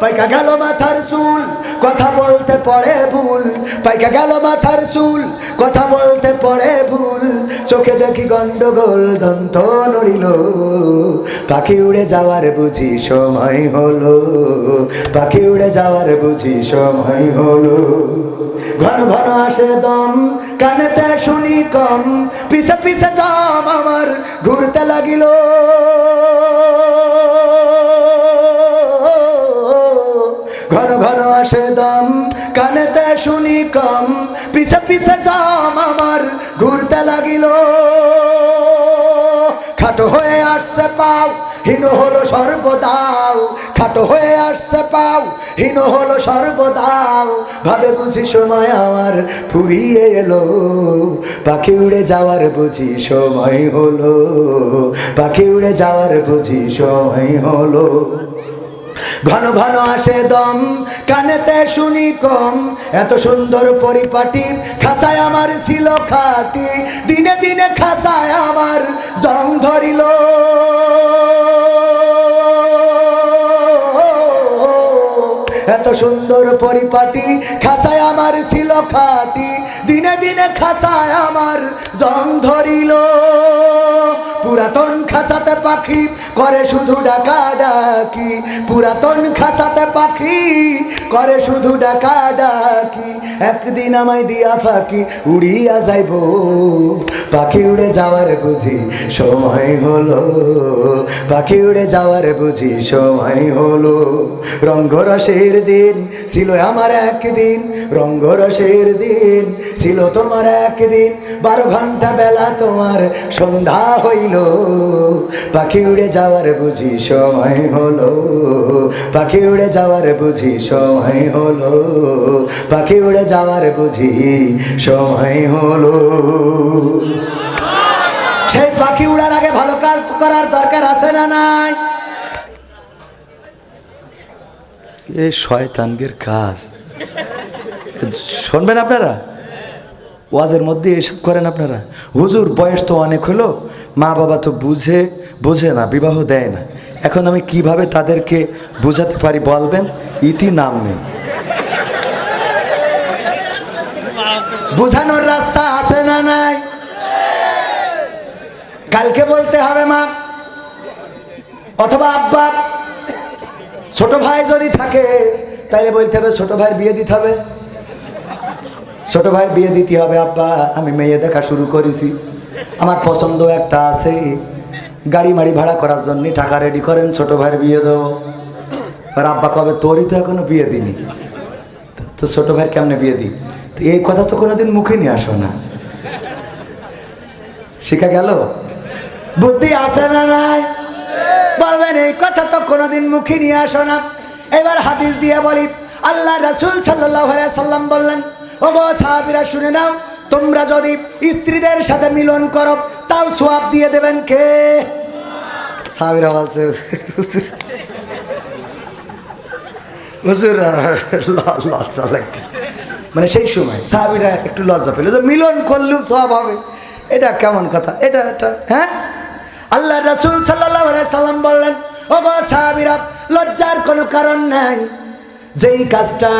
পাইকা গেল মাথার চুল, কথা বলতে পড়ে ভুল। পাইকা গেল মাথার চুল, কথা বলতে পড়ে ভুল। চোখে দেখি গন্ডগোল, দন্ত নড়িল। পাখি উড়ে যাওয়ার বুঝি সময় হলো। পাখি উড়ে যাওয়ার বুঝি সময় হলো। ঘন ঘন আসে দম, কানেতে শুনি কম। পিছে পিছে জাম আমার ঘুরতে লাগিল। আসে দম, কানেতে শুনি কম। পিছে পিছে জাম আমার, ঘুরতে লাগিল। খাটো হয়ে আসছে পাও, হীন হলো সর্বদাও। খাটো হয়ে আসছে পাও, হীন হলো সর্বদাও। ভাবে বুঝি সময় আমার ফুরিয়ে এলো। পাখি উড়ে যাওয়ার বুঝি সময় হলো। পাখি উড়ে যাওয়ার বুঝি সময় হলো। ঘন ঘন আসে দম, কানেতে শুনি কম। এত সুন্দর পরিপাটি, খাসায় আমার ছিল খাটি। দিনে দিনে খাসায় আমার জং ধরিল। এত সুন্দর পরিপাটি, খাসায় আমার ছিল খাটি। দিনে দিনে খাসায় আমার জং ধরিল। পুরাতন খাসাতে পাখি করে শুধু ডাকা ডাকি। পুরাতন খাসাতে পাখি করে শুধু ডাকা ডাকি। একদিন আমায় দিয়া ফাঁকি উড়িয়া যাইব। পাখি উড়ে যাওয়ার বুঝি সময় হলো। পাখি উড়ে যাওয়ার বুঝি সময় হলো। রঙ্গরসের দিন ছিল আমার একদিন। রঙ্গরসের দিন ছিল তোমার একদিন। বারো ঘণ্টা বেলা তোমার সন্ধ্যা হইল। পাখি উড়ে যাওয়ার বুঝি সময় হলো, পাখি উড়ে যাওয়ার বুঝি সময় হলো, পাখি উড়ে যাওয়ার বুঝি সময় হলো। সেই পাখি উড়ার আগে ভালো কাজ করার দরকার আছে না নাই? এই শয়তানগের কাজ। শুনবেন আপনারা? ওয়াজের মধ্যে এসব করেন আপনারা? হুজুর, বয়স তো অনেক হলো, মা বাবা তো বুঝে, বোঝে না, বিবাহ দেয় না। এখন আমি কীভাবে তাদেরকে বোঝাতে পারি বলবেন? ইতি নাম নেই। বোঝানোর রাস্তা আছে না নাই? কালকে বলতে হবে, মা। অথবা আব্বা, ছোট ভাই যদি থাকে তাহলে বলতে হবে ছোট ভাইয়ের বিয়ে দিতে হবে। ছোট ভাইয়ের বিয়ে দিতে হবে, আব্বা, আমি মেয়ে দেখা শুরু করেছি। আমার পছন্দ একটা আছে, গাড়ি মাড়ি ভাড়া করার জন্য। টাকা রেডি করেন, ছোট ভাইয়ের বিয়ে দেবো। আর আব্বা কবে, তোরই তো এখনও বিয়ে দিনি তো- ছোট ভাইয়ের কেমনে বিয়ে দিই? তো এই কথা তো কোনোদিন মুখে নিয়ে আসো না। শিখা গেল? বুদ্ধি আছে না নাই? বলবেন, এই কথা তো কোনোদিন মুখে নিয়ে আসো না। এবার হাদিস দিয়ে বলি, আল্লাহ রসুল সাল্লাহ সাল্লাম বললেন ও গো সাহাবিরা, শুনে নাও। তোমরা যদি স্ত্রীদের সাথে মিলন করো, তাও সোয়াব দিয়ে দেবেন কে? সাহাবিরা বলছে মানে সেই সময় সাহাবিরা একটু লজ্জা পেল যে মিলন করলেও সব হবে। এটা কেমন কথা? এটা এটা হ্যাঁ? আল্লাহ রসুল সাল্লাহ সাল্লাম বললেন ও গো সাহাবিরা, লজ্জার কোনো কারণ নাই। যেই কাজটা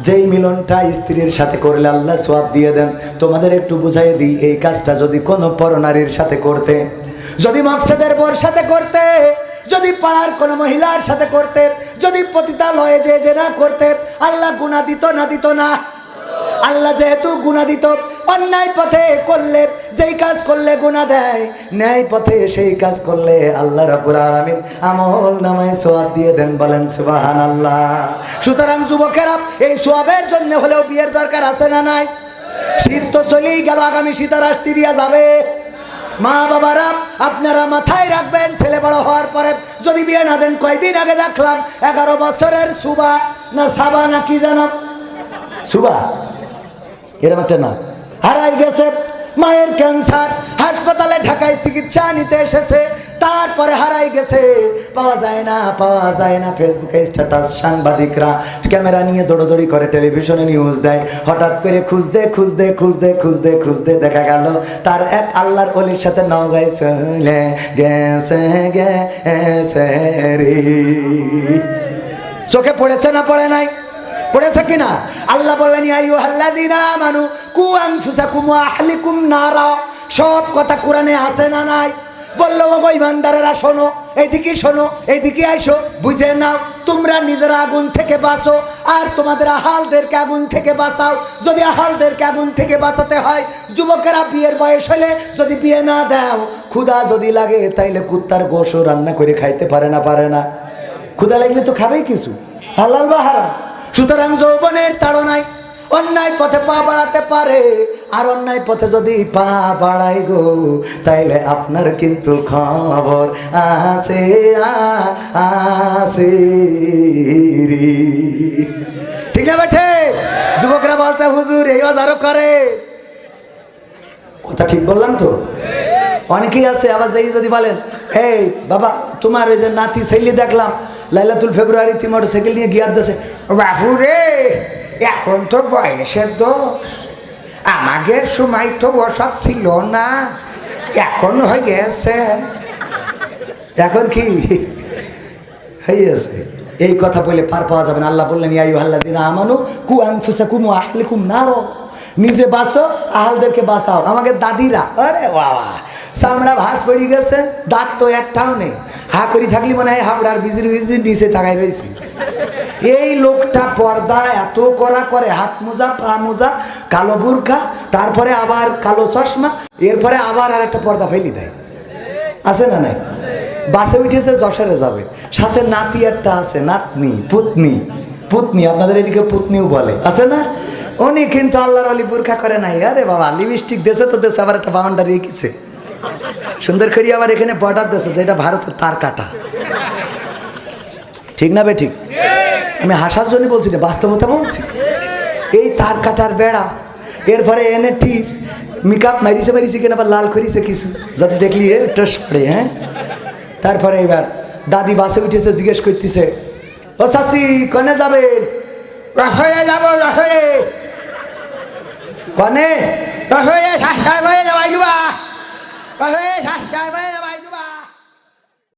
যেই মিলনটা স্ত্রীর সাথে করলে আল্লাহ সোয়াব দিয়ে দেন, তোমাদের একটু বুঝাই দিই, এই কাজটা যদি কোনো পরনারীর সাথে করতে, যদি মকসেদের বোর সাথে করতে, যদি পাড়ার কোন মহিলার সাথে করতে, যদি পতিতালয়ে যে যে না করতে, আল্লাহ গুণা দিত না দিত না। আল্লাহ যেহেতু গুণা দিত অন্যায় পথে করলে যেই কাজ করলে গুণা দেয়, ন্যায় পথে সেই কাজ করলে আল্লাহ রাব্বুল আলামিন আমল নামায় সোয়াব দিয়ে দেন বলেন সুবাহান আল্লাহ সুতরাং যুবকেরা, এই সোয়াবের জন্য হলেও বিয়ের দরকার আছে না নাই? শীত তো চলেই গেল, আগামী শীতার আসতে দিয়া যাবে। মা বাবারা, আপনারা মাথায় রাখবেন, ছেলে বড় হওয়ার পরে যদি বিয়ে না দেন, কয়দিন আগে দেখলাম, এগারো বছরের সুবা না সাবা না কি জানো সুবা? এরকম একটা না হারাই গেছে। মায়ের ক্যান্সার, হাসপাতালে ঢাকায় চিকিৎসা নিতে এসেছে, তারপরে হারাই গেছে। পাওয়া যায় না, পাওয়া যায় না। ফেসবুকে স্ট্যাটাস, সাংবাদিকরা ক্যামেরা নিয়ে দৌড়দৌড়ি করে, টেলিভিশনে নিউজ দেয়। হঠাৎ করে খুঁজতে খুঁজতে খুঁজতে খুঁজতে খুঁজতে দেখা গেল, তার এক আল্লাহর অলির সাথে নগাই চলে গেছে গেছে রে। চোখে পড়েছে না, পড়ে নাই? পড়েছে কিনা? আল্লাহ বললেন মানু কু নারা। সব কথা কোরআনে আছে না নাই? বলল গো ইমানদারেরা, শোনো এইদিকে শোনো এইদিকে আইসো, বুঝে নাও, তোমরা নিজেরা আগুন থেকে বাঁচো, আর তোমাদের আহালদেরকে আগুন থেকে বাঁচাও। যদি আহালদেরকে আগুন থেকে বাঁচাতে হয়, যুবকেরা বিয়ের বয়স হলে যদি বিয়ে না দাও, ক্ষুধা যদি লাগে, তাইলে কুত্তার গোসও রান্না করে খাইতে পারে না পারে না। ক্ষুধা লাগলে তো খাবেই কিছু। হালাল বা হারাম? সুতরাং যৌবনের তাড়নায় অন্যায় পথে পা বাড়াতে পারে, আর অন্যায় পথে যদি পা বাড়াই গো, তাইলে আপনার কিন্তু খবর আসে আসে ঠিক না বেঠে? যুবকরা বলছে, হুজুর, এই অজারও করে। কথা ঠিক বললাম তো? অনেকেই আছে, আবার যাই যদি বলেন, এই বাবা, তোমার ওই যে নাতি ছেলে দেখলাম লাইলাতুল ফেব্রুয়ারিতে মোটর সাইকেল নিয়ে গিয়ার দেশে বাবু রে এখন তো বয়সের দোষ। আমাদের সময় তো ওসব ছিল না, এখন হয়ে গেছে এখন কি? হয়েছে এই কথা বলে পার পাওয়া যাবে না। আল্লাহ বললেন ইয়াই আল্লাহ দিন আমানু, কু আনফুসা কুমু আহলে কুম নারো। নিজে বাঁচো, আহালদেরকে বাঁচাও। আমাকে দাদিরা, আরে বাবা, চামড়া ভাস পড়ে গেছে, দাঁত তো একটাও নেই। করি থাকলি মনে হয় হাবড়ার বিজির বিজির নিচে তাকাই রয়েছে। এই লোকটা পর্দা এত করা করে, হাত মোজা, পা মোজা, কালো বুরখা, তারপরে আবার কালো চশমা, এরপরে আবার আর একটা পর্দা ফেলি দেয়। আছে না নাই? বাসে উঠেছে, যশোরে যাবে। সাথে নাতি একটা আছে, নাতনি, পুতনি। পুতনি, আপনাদের এদিকে পুতনিও বলে। আছে না? উনি কিন্তু আল্লাহর আলী বুরখা করে নাই। আরে বাবা, লিপস্টিক দেশে তো দেশে আবার একটা বাউন্ডারি এঁকেছে সুন্দর করি আবার এখানে বর্ডার দেশে যেটা ভারতের তার কাটা। ঠিক না বে ঠিক? আমি হাসার জন্য বলছি না, বাস্তবতা বলছি। এই তার কাটার বেড়া, এরপরে এনে টিপ মেকআপ মারিছে মারিছে কেন আবার লাল করিছে কিছু, যাতে দেখলি টস পড়ে হ্যাঁ? তারপরে এবার দাদি বাসে উঠেছে, জিজ্ঞেস করতেছে, ও শাসি কনে যাবেন রসরে যাব কনে? বয়ে যাওয়া 干杯下一位